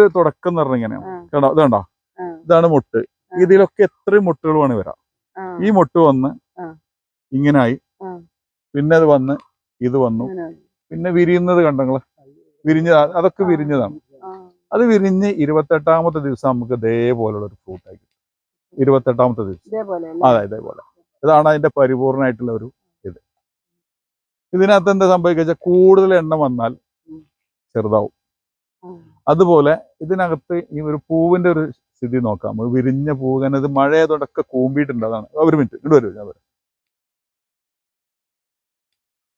ഒരു തുടക്കം എന്ന് പറഞ്ഞാൽ ഇങ്ങനെയാണ്. കണ്ടോ? ഇത് കണ്ടോ? ഇതാണ് മുട്ട്. ഇതിലൊക്കെ എത്ര മുട്ടുകൾ വേണേ വരാം. ഈ മുട്ട് വന്ന്. ഇങ്ങനായി. പിന്നെ അത് വന്ന് ഇത് വന്നു. പിന്നെ വിരിയുന്നത് കണ്ടങ്ങൾ? വിരിഞ്ഞ അതൊക്കെ വിരിഞ്ഞതാണ്. അത് വിരിഞ്ഞ് ഇരുപത്തെട്ടാമത്തെ ദിവസം നമുക്ക് ഇതേപോലുള്ള ഒരു ഫ്രൂട്ട് ആയി കിട്ടും. ഇരുപത്തെട്ടാമത്തെ ദിവസം. അതെ ഇതേപോലെ. ഇതാണ് അതിന്റെ പരിപൂർണമായിട്ടുള്ള ഒരു ഇത്. ഇതിനകത്ത് എന്താ സംഭവിക്കുക കൂടുതൽ എണ്ണം വന്നാൽ ചെറുതാവും. അതുപോലെ ഇതിനകത്ത് ഈ ഒരു പൂവിന്റെ ഒരു സ്ഥിതി നോക്കാം. വിരിഞ്ഞ പൂവ് കാരണം ഇത് മഴയതോടൊക്കെ കൂമ്പിയിട്ടുണ്ട്. അതാണ്. ഒരു മിനിറ്റ്. ഇങ്ങോട്ട് വരും ഞാൻ വരാം.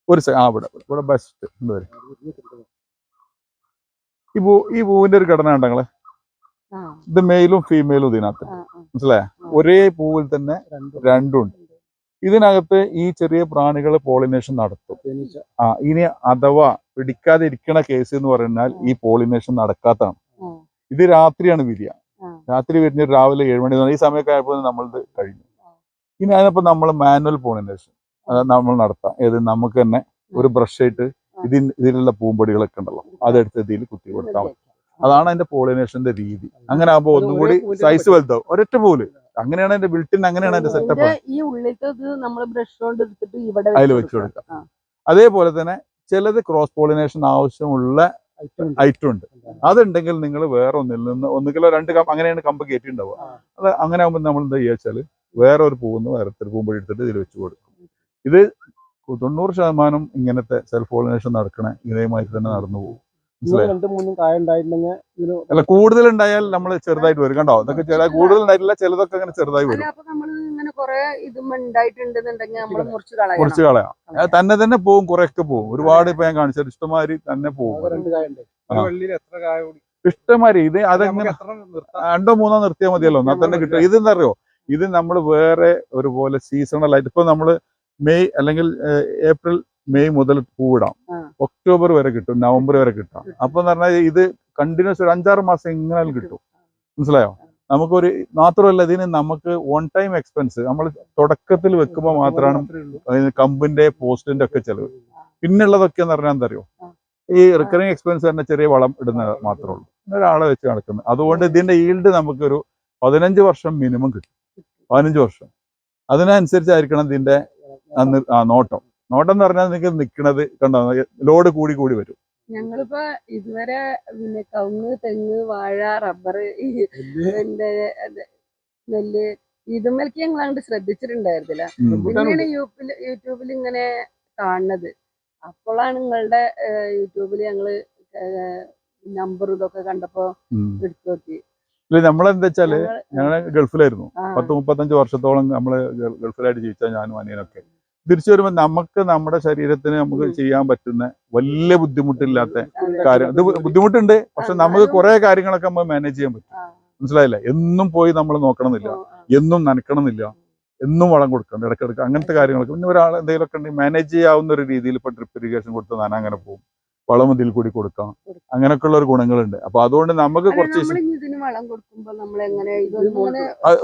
ഒരു സെക്കൻഡ് ആ ഇവിടെ ഇവിടെ. ബെസ്റ്റ് ഇങ്ങോട്ട് വരും. ഈ പൂ ഈ പൂവിന്റെ ഒരു ഘടന ഉണ്ടെങ്കിൽ ഇത് മെയിലും ഫീമെയിലും ഇതിനകത്ത്. മനസ്സിലായ? ഒരേ പൂവിൽ തന്നെ രണ്ടുണ്ട് ഇതിനകത്ത് ഈ ചെറിയ പ്രാണികൾ പോളിനേഷൻ നടത്തും. ആ ഇനി അഥവാ പിടിക്കാതെ ഇരിക്കണ കേസ് എന്ന് പറഞ്ഞാൽ ഈ പോളിനേഷൻ നടക്കാത്തതാണ്. ഇത് രാത്രിയാണ് വിരിയ. രാത്രി വിരിഞ്ഞ് രാവിലെ ഏഴ് മണി ഈ സമയമൊക്കെ ആയപ്പോൾ നമ്മളിത് കഴിഞ്ഞു. ഇനി അതിനപ്പോൾ നമ്മൾ മാനുവൽ പോളിനേഷൻ അതായത് നമ്മൾ നടത്താം. ഏത് നമുക്ക് തന്നെ ഒരു ബ്രഷ് ആയിട്ട് ഇതിൽ ഇതിലുള്ള പൂമ്പൊടികളൊക്കെ ഉണ്ടല്ലോ അതെടുത്ത് ഇതിൽ കുത്തി കൊടുത്താൽ മതി. അതാണ് അതിന്റെ പോളിനേഷന്റെ രീതി. അങ്ങനെ ആകുമ്പോൾ ഒന്നും കൂടി സൈസ് വലുതാവും. ഒരൊറ്റ പൂൽ അങ്ങനെയാണ് എന്റെ ബിൽട്ടിൻ അങ്ങനെയാണ് എന്റെ സെറ്റപ്പ് ഈ ഉള്ളിലത്തെ ഇത് നമ്മൾ ബ്രഷ് കൊണ്ട് എടുത്തിട്ട് ഇവിടെ അതിൽ വെച്ച് കൊടുക്കാം. അതേപോലെ തന്നെ ചിലത് ക്രോസ് പോളിനേഷൻ ആവശ്യമുള്ള ഐറ്റം ഉണ്ട് അതുണ്ടെങ്കിൽ നിങ്ങൾ വേറെ ഒന്നിൽ നിന്ന് ഒന്നുകിലോ രണ്ട് കമ്പ് അങ്ങനെയാണ് കമ്പ് കയറ്റിണ്ടാവുക. അത് അങ്ങനെ ആകുമ്പോൾ നമ്മൾ എന്താ ചെയ്യുക വേറെ ഒരു പൂവെന്ന് വേറെ ഒരു പൂമ്പൊഴി എടുത്തിട്ട് ഇതിൽ വെച്ച് കൊടുക്കും. ഇത് തൊണ്ണൂറ് ശതമാനം ഇങ്ങനത്തെ സെൽഫ് പോളിനേഷൻ നടക്കണ ഇതേമാതിരി തന്നെ നടന്നു പോകും. അല്ല കൂടുതൽ ഉണ്ടായാൽ നമ്മൾ ചെറുതായിട്ട് വരും കണ്ടോ? ഇതൊക്കെ ചില കൂടുതൽ ഉണ്ടായിട്ടില്ല ചിലതൊക്കെ അങ്ങനെ ചെറുതായി വരും. മുറിച്ച് കുറച്ച് കളയാം. തന്നെ തന്നെ പോവും കുറെയൊക്കെ പോവും. ഒരുപാട് ഇപ്പൊ ഞാൻ കാണിച്ചത് ഇഷ്ടമാതിരി തന്നെ പോവും. രണ്ട് കായ ഉണ്ട്. ആ. എത്ര കായ കൂടി? ഇഷ്ടമാതിരി. ഇത് അതെങ്ങനെ രണ്ടോ മൂന്നോ നിർത്തിയാൽ മതിയല്ലോ. എന്നാൽ തന്നെ കിട്ടും. ഇത് എന്തറിയോ ഇത് നമ്മൾ വേറെ ഒരുപോലെ സീസണൽ ആയിട്ട് ഇപ്പൊ നമ്മൾ മെയ് അല്ലെങ്കിൽ ഏപ്രിൽ മെയ് മുതൽ പൂവിടാം. ഒക്ടോബർ വരെ കിട്ടും നവംബർ വരെ കിട്ടാം. അപ്പൊ എന്ന് പറഞ്ഞാൽ ഇത് കണ്ടിന്യൂസ് ഒരു അഞ്ചാറ് മാസം എങ്ങനെയാലും കിട്ടും. മനസ്സിലായോ? നമുക്കൊരു മാത്രമല്ല ഇതിന് നമുക്ക് വൺ ടൈം എക്സ്പെൻസ് നമ്മൾ തുടക്കത്തിൽ വെക്കുമ്പോൾ മാത്രമാണ്. അതിന് കമ്പിന്റെ പോസ്റ്റിന്റെ ഒക്കെ ചെലവ്. പിന്നുള്ളതൊക്കെ എന്ന് പറഞ്ഞാൽ എന്തറിയോ. ഈ റിക്കറിങ് എക്സ്പെൻസ് തന്നെ ചെറിയ വളം ഇടുന്ന മാത്രമേ ഉള്ളൂ. ഒരാളെ വെച്ച് നടക്കുന്നത്. അതുകൊണ്ട് ഇതിന്റെ ഈൽഡ് നമുക്കൊരു പതിനഞ്ച് വർഷം മിനിമം കിട്ടും. പതിനഞ്ച് വർഷം. അതിനനുസരിച്ചായിരിക്കണം ഇതിന്റെ നോട്ടം. നോട്ടം എന്ന് പറഞ്ഞാൽ നിങ്ങൾക്ക് നിൽക്കുന്നത് കണ്ടോ? ലോഡ് കൂടി കൂടി വരും. ഞങ്ങളിപ്പോ ഇതുവരെ പിന്നെ കവുങ്ങ് തെങ്ങ് വാഴ റബ്ബർ നെല്ല് ഇതുമ്മലേക്ക് ഞങ്ങൾ അങ്ങോട്ട് ശ്രദ്ധിച്ചിട്ടുണ്ടായിരുന്നില്ല. പിന്നെയാണ് യൂട്യൂബിൽ യൂട്യൂബിൽ ഇങ്ങനെ കാണുന്നത്. അപ്പോഴാണ് നിങ്ങളുടെ യൂട്യൂബിൽ ഞങ്ങൾ നമ്പർ ഇതൊക്കെ കണ്ടപ്പോ. എടുത്തു നോക്കി. നമ്മളെന്താ വെച്ചാൽ ഞങ്ങൾ ഗൾഫിലായിരുന്നു. പത്ത് മുപ്പത്തഞ്ച് വർഷത്തോളം നമ്മൾ ഗൾഫിലായിട്ട് ജീവിച്ച ഞാനും അനിയനൊക്കെ. തിരിച്ചു വരുമ്പോൾ നമുക്ക് നമ്മുടെ ശരീരത്തിന് നമുക്ക്. ചെയ്യാൻ പറ്റുന്ന വലിയ ബുദ്ധിമുട്ടില്ലാത്ത. കാര്യം. ഇത് ബുദ്ധിമുട്ടുണ്ട്. പക്ഷെ നമുക്ക് കുറെ കാര്യങ്ങളൊക്കെ നമ്മൾ മാനേജ് ചെയ്യാൻ പറ്റും. മനസ്സിലായില്ല? എന്നും പോയി നമ്മൾ നോക്കണമെന്നില്ല. എന്നും നനക്കണമെന്നില്ല എന്നും വളം കൊടുക്കണം ഇടയ്ക്കിടയ്ക്ക് അങ്ങനത്തെ കാര്യങ്ങളൊക്കെ. പിന്നെ ഒരാൾ എന്തെങ്കിലുമൊക്കെ ഉണ്ടെങ്കിൽ മാനേജ് ചെയ്യാവുന്ന ഒരു രീതിയിൽ ഇപ്പൊ ഡ്രിപ്പ് ഇറിഗേഷൻ കൊടുത്ത് നനാ അങ്ങനെ പോകും. വളം ഇതിൽ കൂടി കൊടുക്കാം. അങ്ങനെയൊക്കെയുള്ള ഒരു ഗുണങ്ങളുണ്ട്. അപ്പൊ അതുകൊണ്ട് നമുക്ക് കുറച്ച് ഇതിന് വളം കൊടുക്കുമ്പോ നമ്മൾ എങ്ങനെ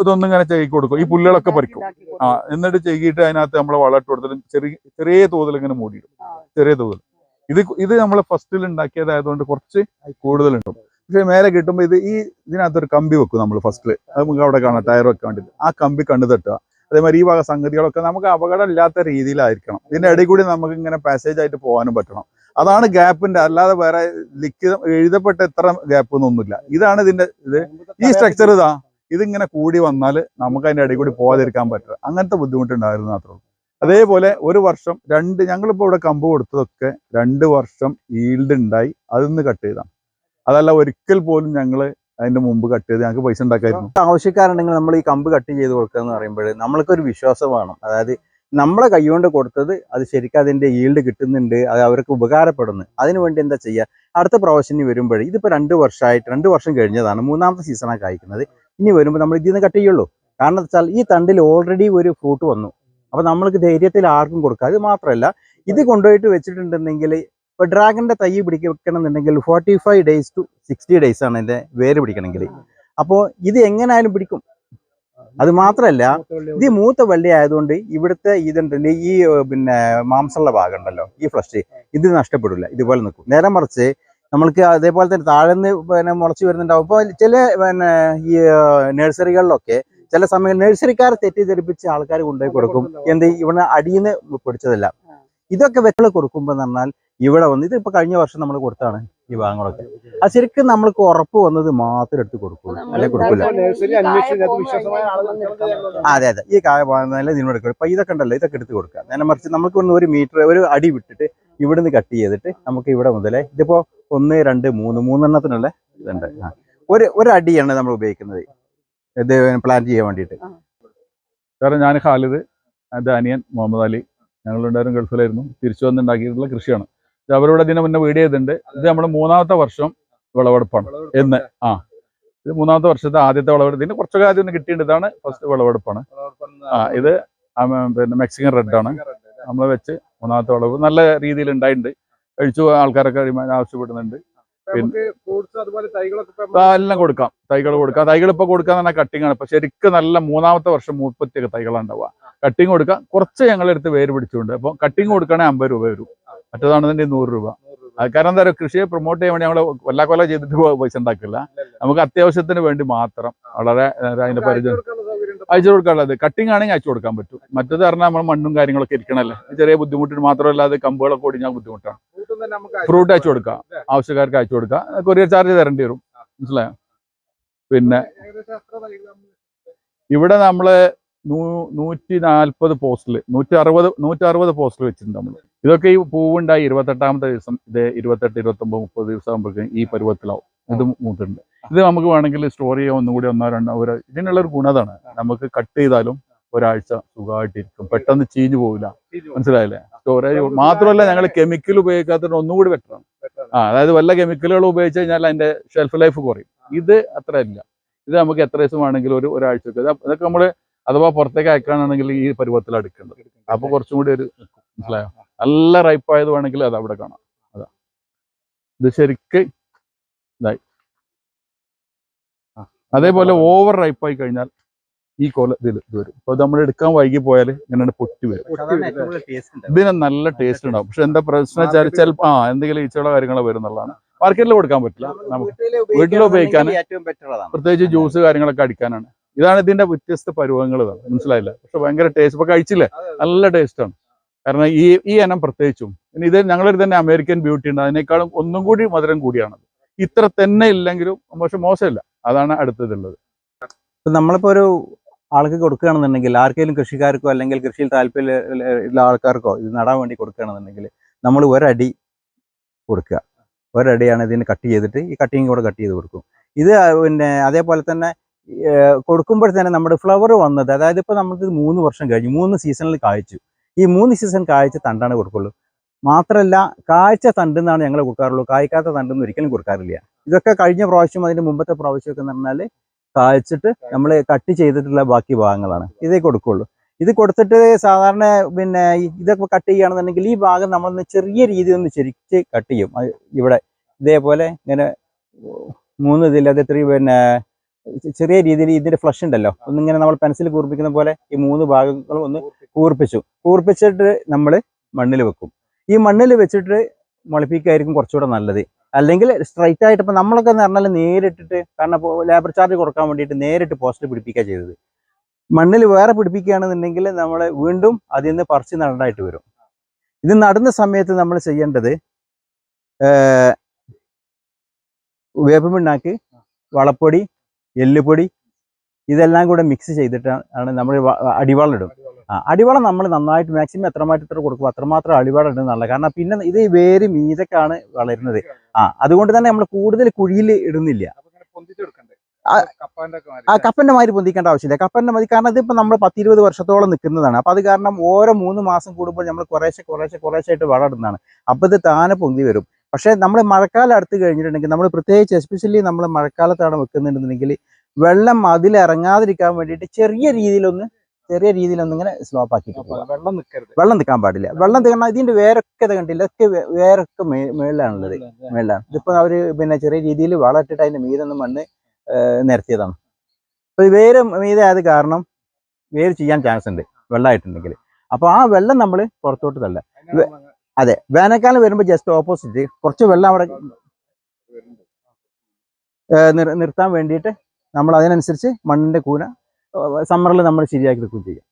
ഇതൊന്നും ഇങ്ങനെ ചെയ്യി കൊടുക്കും. ഈ പുല്ലുകളൊക്കെ പറിക്കും. ആ എന്നിട്ട് ചെയ്യിട്ട് അതിനകത്ത് നമ്മൾ വളം ഇട്ട് കൊടുത്തിട്ട് ചെറിയ ചെറിയ തോതിൽ ഇങ്ങനെ മൂടിയിടും. ചെറിയ തോതിൽ. ഇത് ഇത് നമ്മൾ ഫസ്റ്റിൽ ഉണ്ടാക്കിയതായതുകൊണ്ട് കുറച്ച് കൂടുതലുണ്ടാവും പക്ഷെ മേലെ കിട്ടുമ്പോൾ ഇത് ഈ ഇതിനകത്ത് ഒരു കമ്പി വെക്കും നമ്മൾ ഫസ്റ്റിൽ അത് നമുക്ക് അവിടെ കാണാം ടയർ വെക്കാൻ വേണ്ടിയിട്ട് ആ കമ്പി കണ്ടു തട്ടുക. അതേമാതിരി ഈ വക സംഗതികളൊക്കെ നമുക്ക് അപകടം ഇല്ലാത്ത രീതിയിലായിരിക്കണം. ഇതിന്റെ ഇടയിൽ കൂടി നമുക്ക് ഇങ്ങനെ പാസേജ് ആയിട്ട് പോകാനും പറ്റണം. അതാണ് ഗ്യാപ്പിന്റെ അല്ലാതെ വേറെ ലിഖിതം എഴുതപ്പെട്ട ഇത്ര ഗ്യാപ്പ് ഒന്നുമില്ല. ഇതാണ് ഇതിന്റെ ഇത്. ഈ സ്ട്രക്ചർ ഇതാ. ഇതിങ്ങനെ കൂടി വന്നാൽ നമുക്ക് അതിന്റെ ഇടയിൽ കൂടി പോകാതിരിക്കാൻ പറ്റില്ല. അങ്ങനത്തെ ബുദ്ധിമുട്ടുണ്ടായിരുന്നു മാത്രമേ ഉള്ളൂ. അതേപോലെ ഒരു വർഷം രണ്ട് ഞങ്ങളിപ്പോൾ ഇവിടെ കമ്പ് കൊടുത്തതൊക്കെ രണ്ട് വർഷം ഈൽഡ് ഉണ്ടായി അതിന്ന് കട്ട് ചെയ്താണ്. അതല്ല ഒരിക്കൽ പോലും ഞങ്ങൾ അതിന്റെ മുമ്പ് കട്ട് ചെയ്ത് ഞങ്ങൾക്ക് പൈസ ഉണ്ടാക്കായിരുന്നു. ആവശ്യക്കാരുണ്ടെങ്കിൽ നമ്മൾ ഈ കമ്പ് കട്ട് ചെയ്ത് കൊടുക്കുക എന്ന് പറയുമ്പോൾ നമ്മൾക്കൊരു വിശ്വാസം വേണം. അതായത് നമ്മളെ കൈകൊണ്ട് കൊടുത്തത് അത് ശരിക്കും അതിന്റെ ഈൽഡ് കിട്ടുന്നുണ്ട് അത് അവർക്ക് ഉപകാരപ്പെടുന്നു. അതിനുവേണ്ടി എന്താ ചെയ്യുക? അടുത്ത പ്രൊഫഷന് വരുമ്പോൾ ഇതിപ്പോൾ രണ്ട് വർഷമായിട്ട് രണ്ട് വർഷം കഴിഞ്ഞതാണ് മൂന്നാമത്തെ സീസണാണ് കായ്ക്കുന്നത്. ഇനി വരുമ്പോൾ നമ്മൾ ഇതിൽ നിന്ന് കട്ട് ചെയ്യുള്ളൂ. കാരണം വെച്ചാൽ ഈ തണ്ടിൽ ഓൾറെഡി ഒരു ഫ്രൂട്ട് വന്നു. അപ്പോൾ നമ്മൾക്ക് ധൈര്യത്തിൽ ആർക്കും കൊടുക്കാം അത് മാത്രമല്ല ഇത് കൊണ്ടുപോയിട്ട് വെച്ചിട്ടുണ്ടെങ്കിൽ ഇപ്പോൾ ഡ്രാഗണിന്റെ തൈ പിടിക്കണം എന്നുണ്ടെങ്കിൽ forty five days to sixty days ആണ് എന്റെ വേര് പിടിക്കണമെങ്കിൽ. അപ്പോൾ ഇത് എങ്ങനായാലും പിടിക്കും. അത് മാത്രമല്ല ഇത് മൂത്ത വള്ളി ആയതുകൊണ്ട് ഇവിടുത്തെ ഇതുണ്ടല്ലോ ഈ പിന്നെ മാംസമുള്ള ഭാഗം ഉണ്ടല്ലോ ഈ ഫ്ലഷ് ഇത് നഷ്ടപ്പെടില്ല ഇതുപോലെ നിൽക്കും. നേരെ മറിച്ച് നമ്മൾക്ക് അതേപോലെ തന്നെ താഴെന്ന് പിന്നെ മുളച്ച് വരുന്നുണ്ടാവും. ഇപ്പൊ ചില പിന്നെ ഈ നഴ്സറികളിലൊക്കെ ചില സമയം നഴ്സറിക്കാരെ തെറ്റിദ്ധരിപ്പിച്ച് ആൾക്കാർ കൊണ്ടുപോയി കൊടുക്കും. എന്ത്? ഇവിടെ അടിയിൽ നിന്ന് പിടിച്ചതല്ല ഇതൊക്കെ വെച്ചുള്ള കൊടുക്കുമ്പോൾ എന്ന് പറഞ്ഞാൽ ഇവിടെ വന്ന് ഇത് ഇപ്പൊ കഴിഞ്ഞ വർഷം നമ്മൾ കൊടുത്താണ് ഈ ഭാഗങ്ങളൊക്കെ ആ ശരിക്കും നമ്മൾക്ക് ഉറപ്പ് വന്നത് മാത്രം എടുത്ത് കൊടുക്കുള്ളൂ. അല്ലെ കൊടുക്കില്ല അതെ അതെ. ഈ കായ നല്ല ഇതിനോട് എടുക്കും ഇപ്പൊ ഇതൊക്കെ ഉണ്ടല്ലോ ഇതൊക്കെ എടുത്ത് കൊടുക്കുക നേരെ മറിച്ച് നമുക്ക് വന്ന് ഒരു മീറ്റർ ഒരു അടി വിട്ടിട്ട് ഇവിടുന്ന് കട്ട് ചെയ്തിട്ട് നമുക്ക് ഇവിടെ മുതലേ ഇതിപ്പോ ഒന്ന് രണ്ട് മൂന്ന് മൂന്നെണ്ണത്തിനുള്ള ഇതുണ്ട്. ആ. ഒരു ഒരു അടിയാണ് നമ്മൾ ഉപയോഗിക്കുന്നത്. ഇത് പ്ലാൻ ചെയ്യാൻ വേണ്ടിയിട്ട്. കാരണം ഞാൻ ഖാലിദ് ദാനിയൻ അനിയൻ മുഹമ്മദ് അലി ഞങ്ങൾ രണ്ടുപേരും ഗൾഫിലായിരുന്നു. തിരിച്ചു വന്നുണ്ടാക്കിയിട്ടുള്ള കൃഷിയാണ്. അവരോട് ദിനം മുന്നേ വീഡിയോ ചെയ്തിട്ടുണ്ട്. ഇത് നമ്മുടെ മൂന്നാമത്തെ വർഷം വിളവെടുപ്പാണ്. എന്ന് ആ. ഇത് മൂന്നാമത്തെ വർഷത്തെ ആദ്യത്തെ വിളവെടുപ്പ് ഇതിന് കുറച്ചൊക്കെ ആദ്യം ഒന്ന് കിട്ടിയിട്ടുണ്ട്. ഇതാണ് ഫസ്റ്റ് വിളവെടുപ്പാണ്. ആ ഇത് പിന്നെ മെക്സിക്കൻ റെഡ് ആണ്. നമ്മൾ വെച്ച് മൂന്നാമത്തെ വിളവ് നല്ല രീതിയിൽ ഉണ്ടായിട്ടുണ്ട്. കഴിച്ചു ആൾക്കാരൊക്കെ ആവശ്യപ്പെടുന്നുണ്ട്. പിന്നെ എല്ലാം കൊടുക്കാം. തൈകൾ കൊടുക്കാം. തൈകൾ ഇപ്പൊ കൊടുക്കാൻ തന്നെ കട്ടിങ് ആണ്. ഇപ്പൊ ശരിക്കും നല്ല മൂന്നാമത്തെ വർഷം മുപ്പത്തിയൊക്കെ തൈകളാണ് ഉണ്ടാവുക. കട്ടിങ് കൊടുക്കാം. കുറച്ച് ഞങ്ങളെടുത്ത് വേര് പിടിച്ചുകൊണ്ട്. അപ്പൊ കട്ടിങ് കൊടുക്കുകയാണെങ്കിൽ അമ്പത് രൂപ വരും. മറ്റേതാണെന്നുണ്ടെങ്കിൽ നൂറ് രൂപ. കാരണം എന്താ പറയുക കൃഷിയെ പ്രൊമോട്ട് ചെയ്യാൻ വേണ്ടി ഞങ്ങൾ കൊല്ല കൊല ചെയ്തിട്ട് പൈസ ഉണ്ടാക്കില്ല. നമുക്ക് അത്യാവശ്യത്തിന് വേണ്ടി മാത്രം വളരെ അതിന്റെ പരിചയം അയച്ചു കൊടുക്കാനുള്ളത്. കട്ടിങ് ആണെങ്കിൽ അയച്ചു കൊടുക്കാൻ പറ്റും. മറ്റേത് പറഞ്ഞാൽ നമ്മൾ മണ്ണും കാര്യങ്ങളൊക്കെ ഇരിക്കണല്ലേ. ചെറിയ ബുദ്ധിമുട്ടിന് മാത്രമല്ല അത് കമ്പുകളൊക്കെ ഒടിഞ്ഞാൽ ബുദ്ധിമുട്ടാണ് ഫ്രൂട്ട് അയച്ചു കൊടുക്കാം. ആവശ്യക്കാർക്ക് അയച്ചു കൊടുക്കാം. കൊറിയർ ചാർജ് തരേണ്ടി വരും. മനസ്സിലായോ? പിന്നെ ഇവിടെ നമ്മൾ നൂ- നൂറ്റി നാൽപ്പത് പോസ്റ്റിൽ നൂറ്റി അറുപത് നൂറ്റി അറുപത് പോസ്റ്റിൽ വെച്ചിട്ടുണ്ട് നമ്മൾ ഇതൊക്കെ ഈ പൂവുണ്ടായി ഇരുപത്തെട്ടാമത്തെ ദിവസം ഇത് ഇരുപത്തെട്ട് ഇരുപത്തൊമ്പത് മുപ്പത് ദിവസം ആകുമ്പോഴേക്കും ഈ പരുവത്തിലാവും. ഇത് മൂത്തുണ്ട് ഇത് നമുക്ക് വേണമെങ്കിൽ സ്റ്റോർ ചെയ്യാൻ ഒന്നുകൂടി ഒന്നോ രണ്ടോ ഒരു ഇതിനുള്ള ഒരു ഗുണതാണ് നമുക്ക് കട്ട് ചെയ്താലും ഒരാഴ്ച സുഖമായിട്ടിരിക്കും. പെട്ടെന്ന് ചീഞ്ഞു പോവില്ല. മനസ്സിലായില്ലേ? സ്റ്റോറേജ് മാത്രമല്ല ഞങ്ങൾ കെമിക്കൽ ഉപയോഗിക്കാത്തതിന് ഒന്നുകൂടി ബെറ്റർ ആണ്. ആ അതായത് വല്ല കെമിക്കലുകൾ ഉപയോഗിച്ച് കഴിഞ്ഞാൽ അതിന്റെ ഷെൽഫ് ലൈഫ് കുറയും. ഇത് അത്ര ഇല്ല. ഇത് നമുക്ക് എത്ര ദിവസം വേണമെങ്കിലും ഒരു ഒരാഴ്ച ഇത് ഇതൊക്കെ നമ്മൾ അഥവാ പുറത്തേക്ക് അയക്കാനാണെങ്കിൽ ഈ പരുവത്തിൽ അടുക്കേണ്ടത് അപ്പൊ കുറച്ചും കൂടി ഒരു മനസ്സിലായോ? നല്ല റൈപ്പ് ആയത് വേണമെങ്കിൽ അത് അവിടെ കാണാം. അതാ. ഇത് ശരിക്ക് ഇതായി. അതേപോലെ ഓവർ റൈപ്പ് ആയി കഴിഞ്ഞാൽ ഈ കൊല ഇതിൽ ഇത് വരും. അപ്പൊ നമ്മൾ എടുക്കാൻ വൈകി പോയാൽ ഇങ്ങനെ പൊട്ടി വരും ഇതിന് നല്ല ടേസ്റ്റ് ഉണ്ടാവും. പക്ഷെ എന്താ പ്രശ്നം വെച്ചാൽ ചിലപ്പോൾ ആ എന്തെങ്കിലും ഈച്ചകളോ കാര്യങ്ങളോ വരുന്നുള്ളതാണ് മാർക്കറ്റിൽ കൊടുക്കാൻ പറ്റില്ല. നമുക്ക് വീട്ടിൽ ഉപയോഗിക്കാൻ പ്രത്യേകിച്ച് ജ്യൂസ് കാര്യങ്ങളൊക്കെ അടിക്കാനാണ്. ഇതാണ് ഇതിന്റെ വ്യത്യസ്ത പരുവങ്ങൾ മനസ്സിലായില്ല? പക്ഷെ ഭയങ്കര ടേസ്റ്റ് ഇപ്പൊ കഴിച്ചില്ലേ? നല്ല ടേസ്റ്റാണ് ആണ്. കാരണം ഈ ഈ ഇനം പ്രത്യേകിച്ചും. ഇനി ഇത് ഞങ്ങളൊരു തന്നെ അമേരിക്കൻ ബ്യൂട്ടി ഉണ്ട്. അതിനേക്കാളും ഒന്നും കൂടി മധുരം കൂടിയാണ് ഇത്ര തന്നെ ഇല്ലെങ്കിലും പക്ഷെ മോശമില്ല. അതാണ് അടുത്തതുള്ളത് നമ്മളിപ്പോ ഒരു ആൾക്ക് കൊടുക്കുകയാണെന്നുണ്ടെങ്കിൽ ആർക്കെങ്കിലും കൃഷിക്കാർക്കോ അല്ലെങ്കിൽ കൃഷിയിൽ താല്പര്യമുള്ള ആൾക്കാർക്കോ ഇത് നടാൻ വേണ്ടി കൊടുക്കുകയാണെന്നുണ്ടെങ്കിൽ നമ്മൾ ഒരടി കൊടുക്കുക. ഒരടിയാണ് ഇതിന് കട്ട് ചെയ്തിട്ട് ഈ കട്ടിങ് കൂടെ കട്ട് ചെയ്ത് കൊടുക്കും. ഇത് പിന്നെ അതേപോലെ തന്നെ കൊടുക്കുമ്പോൾ തന്നെ നമ്മുടെ ഫ്ലവർ വന്നത് അതായത് ഇപ്പോൾ നമുക്ക് മൂന്ന് വർഷം കഴിഞ്ഞു മൂന്ന് സീസണിൽ കായ്ച്ചു. ഈ മൂന്ന് സീസൺ കായ്ച്ച തണ്ടാണ് കൊടുക്കുള്ളൂ. മാത്രമല്ല കായ്ച്ച തണ്ടെന്നാണ് ഞങ്ങൾ കൊടുക്കാറുള്ളൂ. കായ്ക്കാത്ത തണ്ടെന്ന് ഒരിക്കലും കൊടുക്കാറില്ല. ഇതൊക്കെ കഴിഞ്ഞ പ്രാവശ്യം അതിന്റെ മുമ്പത്തെ പ്രാവശ്യമൊക്കെ എന്ന് പറഞ്ഞാൽ കായ്ച്ചിട്ട് നമ്മൾ കട്ട് ചെയ്തിട്ടുള്ള ബാക്കി ഭാഗങ്ങളാണ്. ഇതേ കൊടുക്കുള്ളൂ. ഇത് കൊടുത്തിട്ട് സാധാരണ പിന്നെ ഇതൊക്കെ കട്ട് ചെയ്യുകയാണെന്നുണ്ടെങ്കിൽ ഈ ഭാഗം നമ്മൾ ചെറിയ രീതിയിൽ ഒന്ന് ചെരിച്ച് കട്ട് ചെയ്യും. ഇവിടെ ഇതേപോലെ ഇങ്ങനെ മൂന്ന് ഇതിൽ അത് ഇത്രയും പിന്നെ ചെറിയ രീതിയിൽ ഇതിന്റെ ഫ്ലഷ് ഉണ്ടല്ലോ. ഒന്നിങ്ങനെ നമ്മൾ പെൻസിൽ കൂർപ്പിക്കുന്ന പോലെ ഈ മൂന്ന് ഭാഗങ്ങളും ഒന്ന് കൂർപ്പിച്ചു. കൂർപ്പിച്ചിട്ട് നമ്മൾ മണ്ണിൽ വെക്കും. ഈ മണ്ണിൽ വെച്ചിട്ട് മുളപ്പിക്കായിരിക്കും കുറച്ചുകൂടെ നല്ലത്. അല്ലെങ്കിൽ സ്ട്രൈറ്റ് ആയിട്ട് ഇപ്പം നമ്മളൊക്കെ എന്ന് പറഞ്ഞാൽ നേരിട്ടിട്ട് കാരണം ഇപ്പോൾ ലേബർ ചാർജ് കൊടുക്കാൻ വേണ്ടിയിട്ട് നേരിട്ട് പോസ്റ്റ് പിടിപ്പിക്കുക ചെയ്തത്. മണ്ണിൽ വേറെ പിടിപ്പിക്കുകയാണെന്നുണ്ടെങ്കിൽ നമ്മൾ വീണ്ടും അതിൽ നിന്ന് പറിച്ച് നടണ്ടായിട്ട് വരും. ഇത് നടുന്ന സമയത്ത് നമ്മൾ ചെയ്യേണ്ടത് വേപ്പമിണ്ണാക്ക് വളപ്പൊടി എല്ലുപൊടി ഇതെല്ലാം കൂടെ മിക്സ് ചെയ്തിട്ടാണ് ആണ് നമ്മൾ അടിവളം ഇടും. ആ അടിവളം നമ്മൾ നന്നായിട്ട് മാക്സിമം എത്രമാത്രം ഇത്ര കൊടുക്കും അത്രമാത്രം അടിവളം നല്ലത്. കാരണം പിന്നെ ഇത് വേര് മീതക്കാണ് വളരുന്നത്. ആ അതുകൊണ്ട് തന്നെ നമ്മൾ കൂടുതൽ കുഴിയിൽ ഇടുന്നില്ല. ആ, കപ്പന്റെ മാതിരി. പൊന്തിക്കേണ്ട ആവശ്യമില്ല. കപ്പന്റെ മതി കാരണം ഇതിപ്പോ നമ്മൾ പത്തിരുപത് വർഷത്തോളം നിൽക്കുന്നതാണ്. അപ്പൊ അത് കാരണം ഓരോ മൂന്ന് മാസം കൂടുമ്പോൾ നമ്മൾ കുറേശ്ശെ കുറേശ്ശെ കുറേശ്ശെ ആയിട്ട് വളരുന്നതാണ് അപ്പൊ ഇത് താനെ പൊന്തി വരും. പക്ഷെ നമ്മൾ മഴക്കാലം അടുത്ത് കഴിഞ്ഞിട്ടുണ്ടെങ്കിൽ നമ്മൾ പ്രത്യേകിച്ച് എസ്പെഷ്യലി നമ്മൾ മഴക്കാലത്താണ് വെക്കുന്നുണ്ടെന്നുണ്ടെങ്കിൽ വെള്ളം അതിലിറങ്ങാതിരിക്കാൻ വേണ്ടിയിട്ട് ചെറിയ രീതിയിലൊന്ന് ചെറിയ രീതിയിലൊന്നും ഇങ്ങനെ സ്ലോപ്പ് ആക്കി വെള്ളം നിൽക്കരുത് വെള്ളം നിൽക്കാൻ പാടില്ല. വെള്ളം നിൽക്കണം ഇതിന്റെ വേരൊക്കെ ഇത് കണ്ടില്ല? ഇതൊക്കെ വേരൊക്കെ മേളിലാണുള്ളത്. മേളിലാണ് ഇതിപ്പോ അവർ പിന്നെ ചെറിയ രീതിയിൽ വളം ഇട്ടിട്ട് അതിന്റെ മീതൊന്ന് മണ്ണ് നിരത്തിയതാണ്. അപ്പൊ ഈ വേര് മീതായത് കാരണം വേര് ചെയ്യാൻ ചാൻസ് ഉണ്ട്. വെള്ളമായിട്ടുണ്ടെങ്കിൽ. അപ്പൊ ആ വെള്ളം നമ്മൾ പുറത്തോട്ട് തള്ള അതെ. വേനൽക്കാലം വരുമ്പോൾ ജസ്റ്റ് ഓപ്പോസിറ്റ് കുറച്ച് വെള്ളം അവിടെ നിർത്താൻ വേണ്ടിയിട്ട് നമ്മൾ അതിനനുസരിച്ച് മണ്ണിന്റെ കൂന സമ്മറിൽ നമ്മൾ ശരിയാക്കി വെക്കുകയും ചെയ്യും.